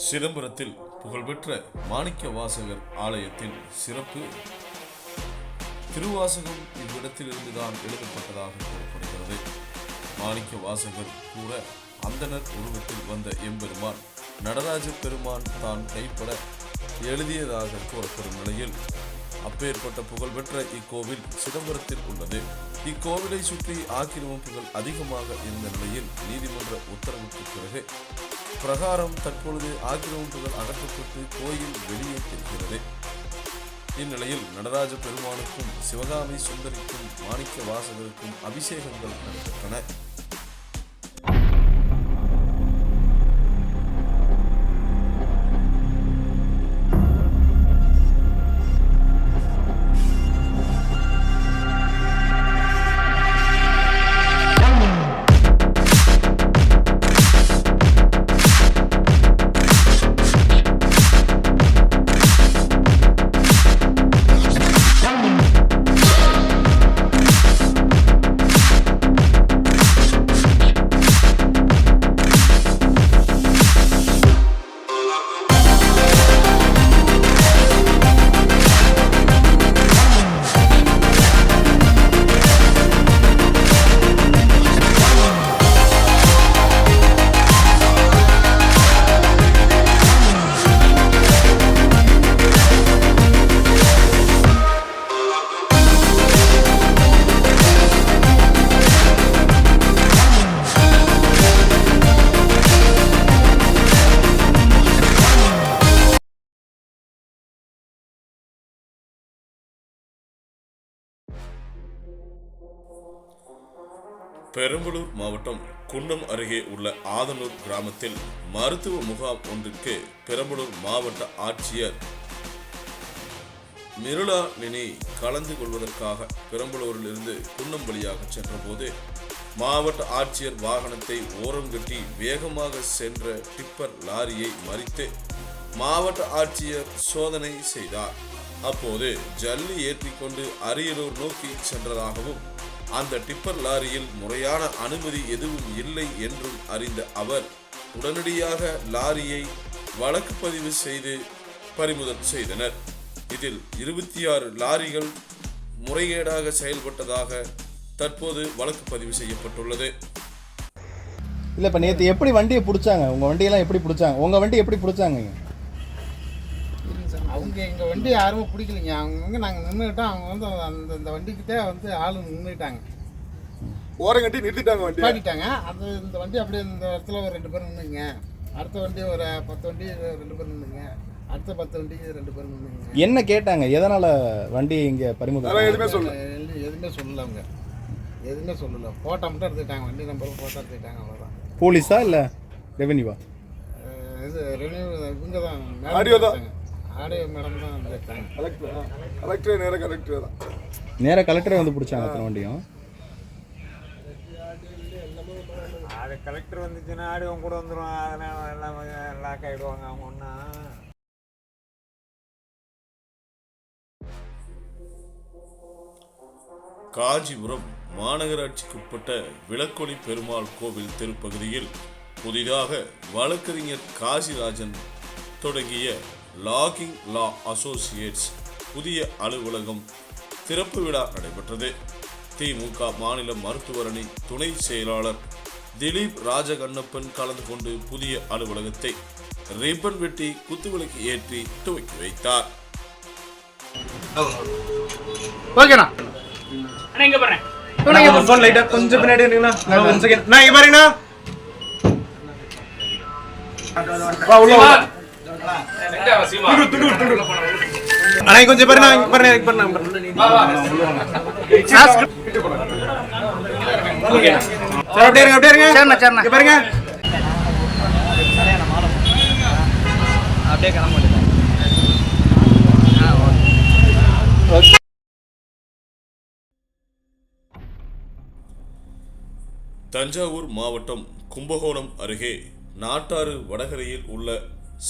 சிதம்பரத்தில் புகழ்பெற்ற மாணிக்க வாசகர் ஆலயத்தின் சிறப்பு திருவாசகம் இவ்விடத்திலிருந்துதான் எழுதப்பட்டதாக கூறப்படுகிறது. மாணிக்க வாசகர் கூற அந்தனர் உருவத்தில் வந்த எம்பெருமான் நடராஜ பெருமான் தான் கைப்பட எழுதியதாக கூறப்படும் நிலையில் அப்பேற்பட்ட புகழ்பெற்ற இக்கோவில் சிதம்பரத்தில் உள்ளது. இக்கோவிலை சுற்றி ஆக்கிரமிப்புகள் அதிகமாக இருந்த நிலையில் நீதிமன்ற உத்தரவுக்கு பிறகு பிரகாரம் தற்பொழுது ஆக்கிரமிப்புகள் அகற்றப்பட்டு கோயில் வெளியே தெரிகிறது. இந்நிலையில் நடராஜ பெருமானுக்கும் சிவகாமி சுந்தரிக்கும் மாணிக்க வாசகருக்கும் அபிஷேகங்கள் நடைபெற்றன. பெரம்பலூர் மாவட்டம் குன்னம் அருகே உள்ள ஆதனூர் கிராமத்தில் மருத்துவ முகாம் ஒன்றிற்கு பெரம்பலூர் மாவட்ட ஆட்சியர் மிருளா நினி கலந்து கொள்வதற்காக பெரம்பலூரிலிருந்து குன்னம் வழியாக சென்றபோது மாவட்ட ஆட்சியர் வாகனத்தை ஓரம் கட்டி வேகமாக சென்ற டிப்பர் லாரியை மறித்து மாவட்ட ஆட்சியர் சோதனை செய்தார். அப்போது ஜல்லி ஏற்றிக்கொண்டு அரியலூர் நோக்கி சென்றதாகவும் அந்த டிப்பர் லாரியில் முறையான அனுமதி எதுவும் இல்லை என்றும் அறிந்த அவர் உடனடியாக லாரியை வழக்கு பதிவு செய்து பறிமுதல் செய்தனர். இதில் இருபத்தி ஆறு லாரிகள் முறைகேடாக செயல்பட்டதாக தற்போது வழக்கு பதிவு செய்யப்பட்டுள்ளது. இல்லை இப்போ நேற்று எப்படி வண்டியை பிடிச்சாங்க? உங்கள் வண்டியெல்லாம் எப்படி பிடிச்சாங்க? உங்கள் வண்டி எப்படி பிடிச்சாங்க? அவங்க எங்கள் வண்டி யாருமே பிடிக்கலைங்க. அவங்க நாங்கள் நின்றுக்கிட்டோம் அவங்க வந்து அந்த இந்த வண்டிக்கிட்டே வந்து ஆளு நின்றுட்டாங்க ஓரம் கட்டி நிறுத்திட்டாங்க வண்டி பாட்டிட்டாங்க அது இந்த வண்டி அப்படியே இந்த இடத்துல ஒரு ரெண்டு பேர் நின்றுங்க அடுத்த வண்டி ஒரு பத்து வண்டி ரெண்டு பேர் நின்றுங்க அடுத்த பத்து வண்டிக்கு ரெண்டு பேர் நின்றுங்க என்ன கேட்டாங்க? எதனால் வண்டி இங்கே பறிமுதல் எதுவுமே சொல்லல. எதுவுமே சொல்லல அவங்க. எதுவுமே சொல்லல. ஃபோட்டோ மட்டும் எடுத்துக்கிட்டாங்க. வண்டி நம்பரும் ஃபோட்டோ எடுத்துக்கிட்டாங்க அவ்வளோதான் போலீஸா இல்லை ரெவென்யூவா இது ரெனியூ இவங்க தான். ஆடியோ தான். ஆடியோ மேடம் தான் கலெக்டர்? கலெக்டர் நேரம் கலெக்டர் தான். நேராக கலெக்டரே வந்து பிடிச்சாங்க அத்தனை வண்டியும். அது கலெக்டர் வந்துச்சுன்னா ஆடு அவங்க கூட வந்துடும் அதெல்லாம் எல்லாம் லாக் ஆகிடுவாங்க அவங்க ஒன்றா காஞ்சிபுரம் மாநகராட்சிக்குட்பட்ட விளக்கொளி பெருமாள் கோவில் தெருப்பகுதியில் புதிதாக வழக்கறிஞர் காசிராஜன் தொடங்கிய லாகிங் லா அசோசியேட்ஸ் புதிய அலுவலகம் திறப்பு விழா நடைபெற்றது. திமுக மாநில மருத்துவரணி துணை செயலாளர் திலீப் ராஜகண்ணப்பன் கலந்து கொண்டு புதிய அலுவலகத்தை ரிப்பன் வெட்டி குத்துவிளக்கு ஏற்றி துவக்கி வைத்தார். ஓகேண்ணா. கொஞ்சம் பின்னாடி நான் இங்க பாருங்கண்ணா அண்ணா கொஞ்சம் சார் அப்படியே இருங்க அப்படியே இருங்க. சரிண்ணா, சரிண்ணா. இங்க பாருங்க. தஞ்சாவூர் மாவட்டம் கும்பகோணம் அருகே நாட்டாறு வடகரையில் உள்ள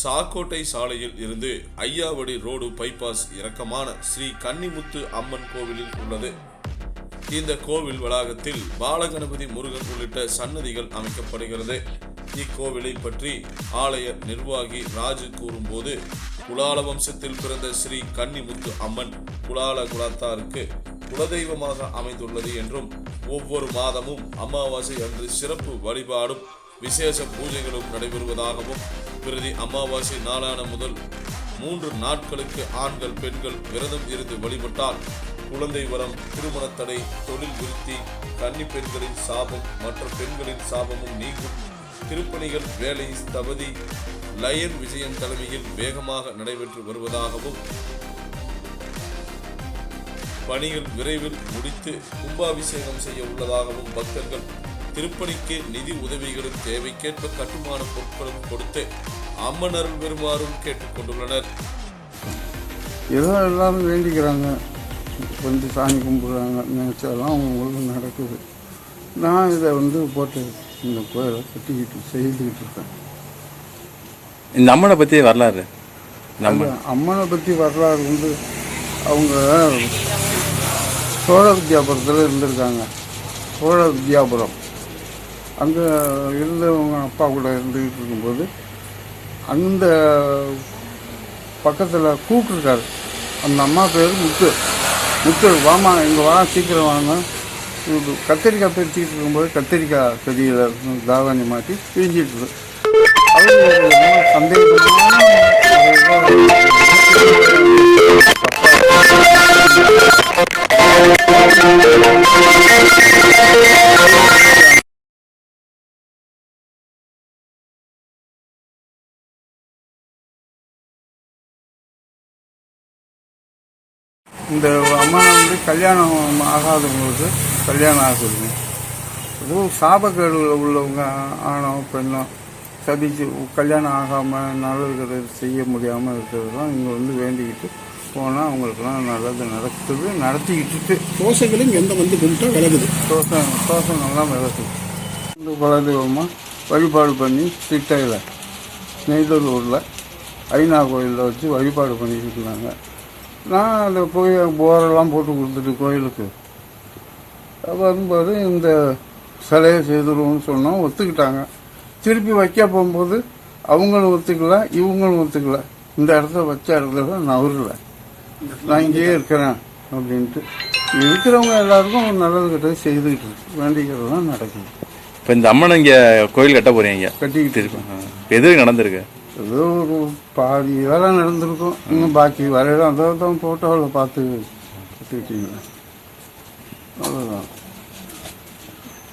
சாக்கோட்டை சாலையில் இருந்து ஐயாவடி ரோடு பைபாஸ் இறக்கமான ஸ்ரீ கன்னிமுத்து அம்மன் கோவிலில் உள்ளது. இந்த கோவில் வளாகத்தில் பாலகணபதி முருகன் உள்ளிட்ட சன்னதிகள் அமைக்கப்படுகிறது. இக்கோவிலை பற்றி ஆலய நிர்வாகி ராஜு கூறும்போது குலால வம்சத்தில் பிறந்த ஸ்ரீ கன்னிமுத்து அம்மன் குலால குலத்தாருக்கு குலதெய்வமாக அமைந்துள்ளது என்றும் ஒவ்வொரு மாதமும் அமாவாசை அன்று சிறப்பு வழிபாடும் விசேஷ பூஜைகளும் நடைபெறுவதாகவும் பிரதி அமாவாசை நாளான முதல் மூன்று நாட்களுக்கு ஆண்கள் பெண்கள் விரதம் இருந்து வழிபட்டால் குழந்தை வரம் திருமண தடை தொழில் விருத்தி கன்னி பெண்களின் சாபம் மற்ற பெண்களின் சாபமும் நீங்கும். திருப்பணிகள் வேலை ஸ்தபதி லயன் விஜயன் தலைமையில் வேகமாக நடைபெற்று வருவதாகவும் பணிகள் விரைவில் முடித்து கும்பாபிஷேகம் செய்ய உள்ளதாகவும் பக்தர்கள் திருப்பணிக்கு நிதி உதவிகளும் தேவைக்கேற்ப கட்டுமான பொருட்களும் கொடுத்து அம்மன் அருள் பெறுமாறும் கேட்டுக்கொண்டுள்ளனர் ஏதோ எல்லாரும் வேண்டிக்கிறாங்க. வந்து சாமி கும்பிட்றாங்க. நினச்சாலும் அவங்களுக்கு நடக்குது. நான் இதை வந்து போட்டு இந்த கோயிலை கட்டிக்கிட்டு செய்துக்கிட்டு இருக்கேன். இந்த அம்மனை பற்றி வரலாறு? நம்ம அம்மனை பற்றி வரலாறு வந்து அவங்க சோழ வித்யாபுரத்தில் இருந்திருக்காங்க. சோழ வித்யாபுரம். அங்கே இருந்தவங்க அப்பா கூட இருந்துக்கிட்டு இருக்கும்போது அந்த பக்கத்தில் கூப்பிட்ருக்காரு அந்த அம்மா பேர் முத்து. முத்து வாமா இங்கே வா சீக்கிரம் வாங்க. கத்திரிக்காய் பிரிச்சுக்கிட்டு இருக்கும்போது கத்திரிக்காய் செடியில் தாவாணி மாட்டி பிரிஞ்சிட்டு அது சந்தேகமான இந்த அம்மனை வந்து கல்யாணம் ஆகாதவங்களுக்கு கல்யாணம் ஆகுதுங்க அதுவும் சாபக்கேடுல உள்ளவங்க ஆணோ பெண்ணோ சதிச்சு கல்யாணம் ஆகாமல் நல்லது செய்ய முடியாமல் இருக்கிறதுலாம் இங்கே வந்து வேண்டிக்கிட்டு போனால் அவங்களுக்குலாம் நல்லது நடக்குது நடத்திக்கிட்டு தோசைகளும் எந்த வந்து கும்பிட்டா விலகுது. தோசை தோசை நல்லா விளக்குது இந்த குலதெய்வமாக வழிபாடு பண்ணி சிட்டையில் நெய்தலூரில் ஐநா கோயிலில் வச்சு வழிபாடு பண்ணிக்கிட்டு இருந்தாங்க. நான் அந்த போய் போரெல்லாம் போட்டு கொடுத்துட்டு கோயிலுக்கு. வரும்போது இந்த சிலையை செய்துருவோம்னு சொன்னோம் ஒத்துக்கிட்டாங்க. திருப்பி வைக்க போகும்போது அவங்களும் ஒத்துக்கல இவங்களும் ஒத்துக்கல. இந்த இடத்த வச்ச இடத்துல நவரில் நான் இங்கேயே இருக்கிறேன் அப்படின்ட்டு. இருக்கிறவங்க எல்லாருக்கும் நல்லது கெட்டது செய்துக்கிட்டு இருக்கு. வேண்டிக்கிறதுலாம் நடக்குது. இப்போ இந்த அம்மனை இங்கே கோயில் கட்ட போகிறீங்க கட்டிக்கிட்டு இருக்கோம். எது நடந்திருக்கு? ஏதோ ஒரு பாதி வேலை நடந்திருக்கும். இன்னும் பாக்கி வரையில அதை தான் ஃபோட்டோவில் பார்த்து கற்றுக்கிட்டீங்க அவ்வளோதான்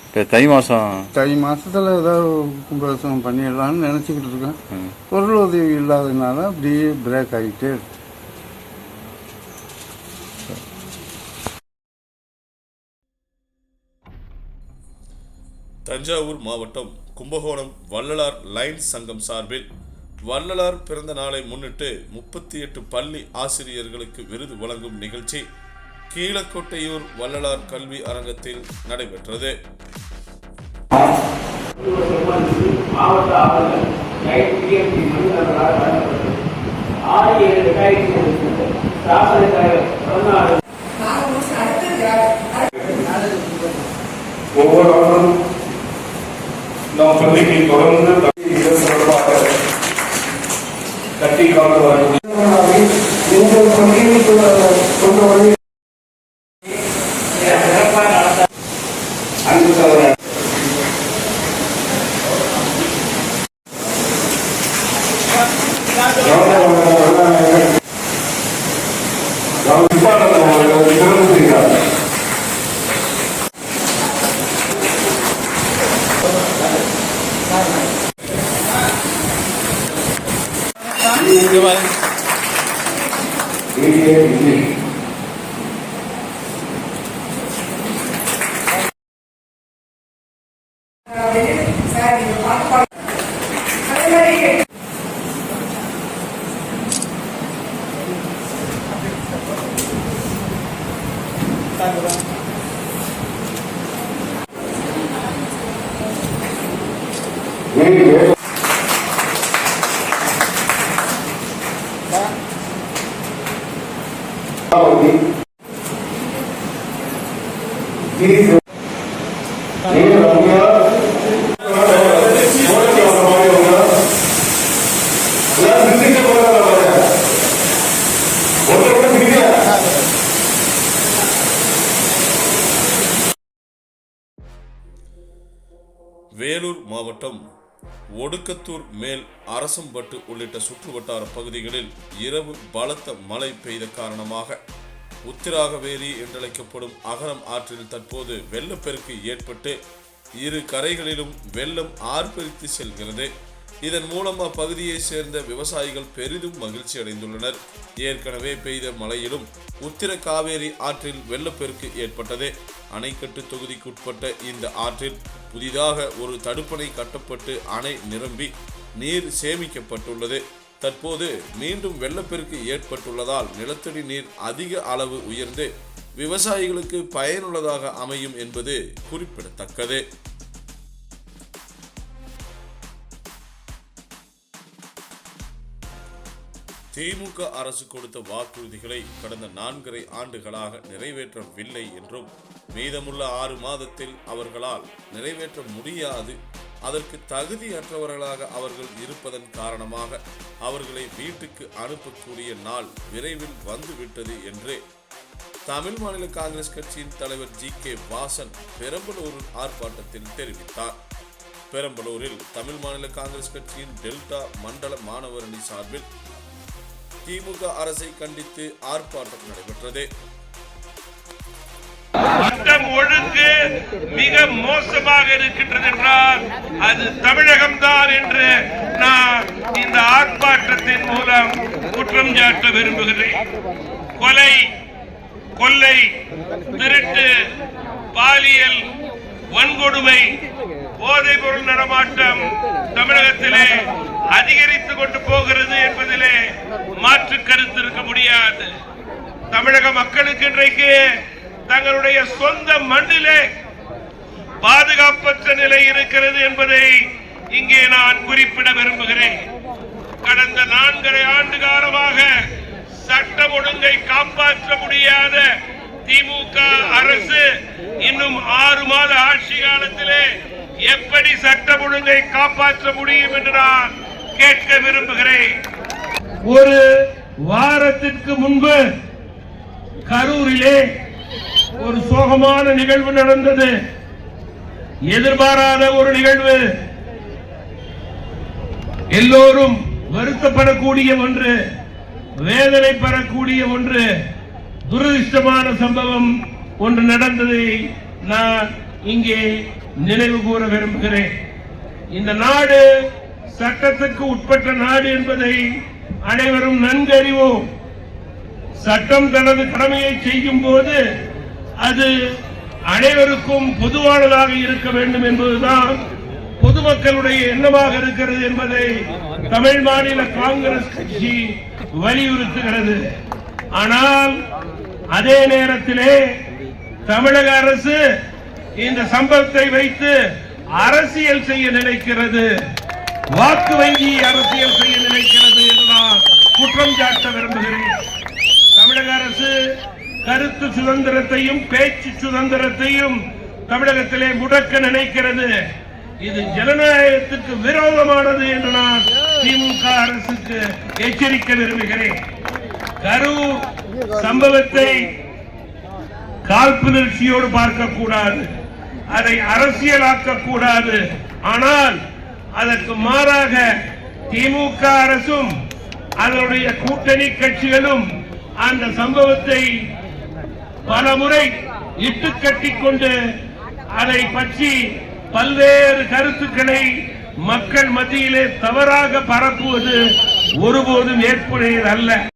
இப்போ தை மாதம் தை மாசத்துல ஏதாவது கும்பாபிஷேகம் பண்ணிடலாம்னு நினச்சிக்கிட்டு இருக்கேன். பொருள் உதவி இல்லாததுனால அப்படியே பிரேக் ஆகிட்டே இருக்கு. தஞ்சாவூர் மாவட்டம் கும்பகோணம் வள்ளலார் லைன்ஸ் சங்கம் சார்பில் வள்ளலார் பிறந்த நாளை முன்னிட்டு முப்பத்தி எட்டு பள்ளி ஆசிரியர்களுக்கு விருது வழங்கும் நிகழ்ச்சி கீழக்கோட்டையூர் வள்ளலார் கல்வி அரங்கத்தில் நடைபெற்றது. ஒவ்வொரு ஆண்டும் நம் பள்ளிக்கு தொடர்ந்து கட்டி காத்து இங்கே மாவட்டம் ஒடுக்கத்தூர் மேல் அரசம்பட்டு உள்ளிட்ட சுற்றுவட்டார பகுதிகளில் இரவு பலத்த மழை பெய்த காரணமாக உத்திராகவேரி என்றழைக்கப்படும் அகரம் ஆற்றில் தற்போது வெள்ளப்பெருக்கு ஏற்பட்டு இரு கரைகளிலும் வெள்ளம் ஆர்ப்பரித்து செல்கிறது. இதன் மூலம் அப்பகுதியைச் சேர்ந்த விவசாயிகள் பெரிதும் மகிழ்ச்சி அடைந்துள்ளனர். ஏற்கனவே பெய்த மழையிலும் உத்திர காவேரி ஆற்றில் வெள்ளப்பெருக்கு ஏற்பட்டது. அணைக்கட்டு தொகுதிக்குட்பட்ட இந்த ஆற்றில் புதிதாக ஒரு தடுப்பணை கட்டப்பட்டு அணை நிரம்பி நீர் சேமிக்கப்பட்டுள்ளது. தற்போது மீண்டும் வெள்ளப்பெருக்கு ஏற்பட்டுள்ளதால் நிலத்தடி நீர் அதிக அளவு உயர்ந்து விவசாயிகளுக்கு பயனுள்ளதாக அமையும் என்பது குறிப்பிடத்தக்கது. திமுக அரசு கொடுத்த வாக்குறுதிகளை கடந்த நான்கரை ஆண்டுகளாக நிறைவேற்றவில்லை என்றும் மீதமுள்ள ஆறு மாதத்தில் அவர்களால் நிறைவேற்ற முடியாது அதற்கு தகுதியற்றவர்களாக அவர்கள் இருப்பதன் காரணமாக அவர்களை வீட்டுக்கு அனுப்பக்கூடிய நாள் விரைவில் வந்துவிட்டது என்று தமிழ் மாநில காங்கிரஸ் கட்சியின் தலைவர் ஜி கே வாசன் பெரம்பலூரில் ஆர்ப்பாட்டத்தில் தெரிவித்தார். பெரம்பலூரில் தமிழ் மாநில காங்கிரஸ் கட்சியின் டெல்டா மண்டல மாணவரணி சார்பில் திமுக அரசை கண்டித்து ஆர்ப்பாட்டம் நடைபெற்றது. சட்டம் ஒழுங்கு மிக மோசமாக இருக்கின்றது என்றால் அது தமிழகம்தான் என்று நான் இந்த ஆர்ப்பாட்டத்தின் மூலம் குற்றம் சாட்ட விரும்புகிறேன். கொலை கொள்ளை திருட்டு பாலியல் வன்கொடுமை போதைப் பொருள் நடமாட்டம் தமிழகத்திலே அதிகரித்துக் கொண்டு போகிறது என்பதிலே மாற்று கருத்து இருக்க முடியாது. தமிழக மக்களுக்கு இன்றைக்கு தங்களுடைய சொந்த மண்ணிலே பாதுகாப்பற்ற நிலை இருக்கிறது என்பதை இங்கே நான் குறிப்பிட விரும்புகிறேன். கடந்த நான்கரை ஆண்டு காலமாக சட்டம் ஒழுங்கை காப்பாற்ற முடியாத திமுக அரசு இன்னும் ஆறு மாத ஆட்சி காலத்திலே எப்படி சட்டம் ஒழுங்கை காப்பாற்ற முடியும் என்று நான் கேட்க விரும்புகிறேன். ஒரு வாரத்திற்கு முன்பு கரூரிலே ஒரு சோகமான நிகழ்வு நடந்தது. எதிர்பாராத ஒரு நிகழ்வு. எல்லோரும் வருத்தப்படக்கூடிய ஒன்று வேதனை பெறக்கூடிய ஒன்று துரதிருஷ்டமான சம்பவம் ஒன்று நடந்ததை நான் இங்கே நினைவு கூற விரும்புகிறேன். இந்த நாடு சட்டத்துக்கு உட்பட்ட நாடு என்பதை அனைவரும் நன்கு அறிவோம் சட்டம் தனது கடமையை செய்யும் போது அது அனைவருக்கும் பொதுவானதாக இருக்க வேண்டும் என்பதுதான் பொதுமக்களுடைய எண்ணமாக இருக்கிறது என்பதை தமிழ் மாநில காங்கிரஸ் கட்சி வலியுறுத்துகிறது. ஆனால் அதே நேரத்திலே தமிழக அரசு இந்த சம்பவத்தை வைத்து அரசியல் செய்ய நினைக்கிறது. வாக்கு வங்கி அரசியல் செய்ய நினைக்கிறது என்று நான் குற்றம் சாட்ட விரும்புகிறேன். தமிழக அரசு கருத்து சுதந்திரத்தையும் பேச்சு சுதந்திரத்தையும் தமிழகத்திலே முடக்க நினைக்கிறது. இது ஜனநாயகத்துக்கு விரோதமானது என்று நான் திமுக அரசுக்கு எச்சரிக்க விரும்புகிறேன். கரூர் சம்பவத்தை காழ்ப்புணர்ச்சியோடு பார்க்க பார்க்கக்கூடாது. அதை அரசியலாக்க கூடாது. ஆனால் அதற்கு மாறாக திமுக அரசும் அதனுடைய கூட்டணி கட்சிகளும் அந்த சம்பவத்தை பல முறை இட்டு கட்டிக்கொண்டு அதை பற்றி பல்வேறு கருத்துக்களை மக்கள் மத்தியிலே தவறாக பரப்புவது ஒருபோதும் ஏற்புடையது அல்ல